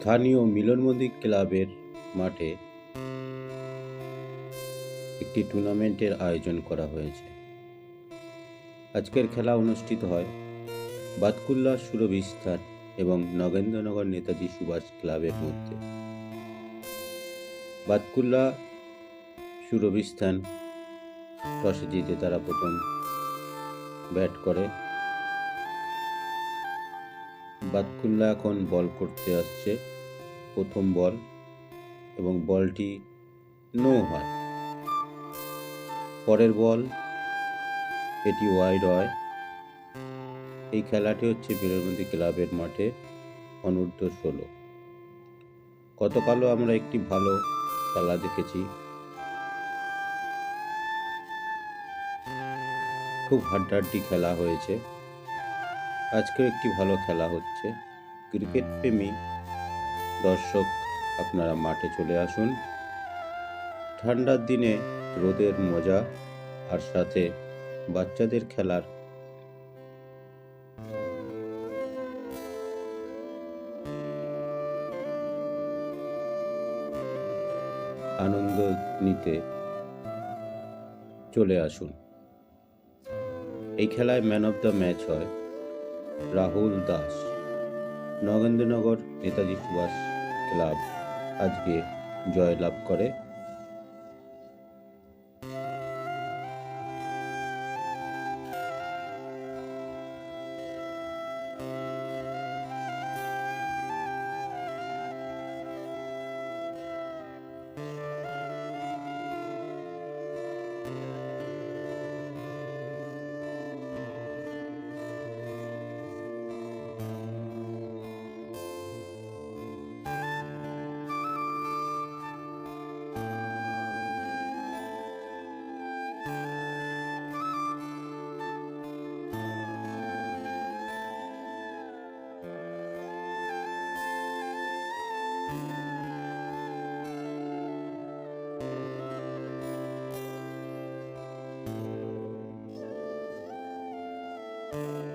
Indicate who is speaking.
Speaker 1: স্থানীয় মিলনমন্দির ক্লাবের মাঠে একটি টুর্নামেন্টের আয়োজন করা হয়েছে। আজকের খেলা অনুষ্ঠিত হয় বাতকুল্লা সুরবিস্তার এবং নগেন্দ্রনগর নেতাজি সুভাষ ক্লাবের মধ্যে। বাতকুল্লা সুরবিস্তান টসে জিতে তারা প্রথম ব্যাট করে। বাতকুল্লা এখন বল করতে আসছে, প্রথম বল, এবং বলটি নো হয়। পরের বল, এটি ওয়াইড হয়। এই খেলাটি হচ্ছে বীরবন্দি ক্লাবের মাঠে অনূর্ধ্ব ষোলো। গতকালও আমরা একটি ভালো খেলা দেখেছি। খুব হাড্ডাহাড্ডি খেলা হয়েছে। আজকেও একটি ভালো খেলা হচ্ছে। ক্রিকেট প্রেমী দর্শক, আপনারা মাঠে চলে আসুন। ঠান্ডার দিনে রোদের মজা আর সাথে বাচ্চাদের খেলার আনন্দ নিতে চলে আসুন। এই খেলায় ম্যান অফ দ্য ম্যাচ হয়। রাহুল দাস। নগেন্দ্রনগর নেতাজি সুভাষ ক্লাব আজকে জয়লাভ করে। Thank you.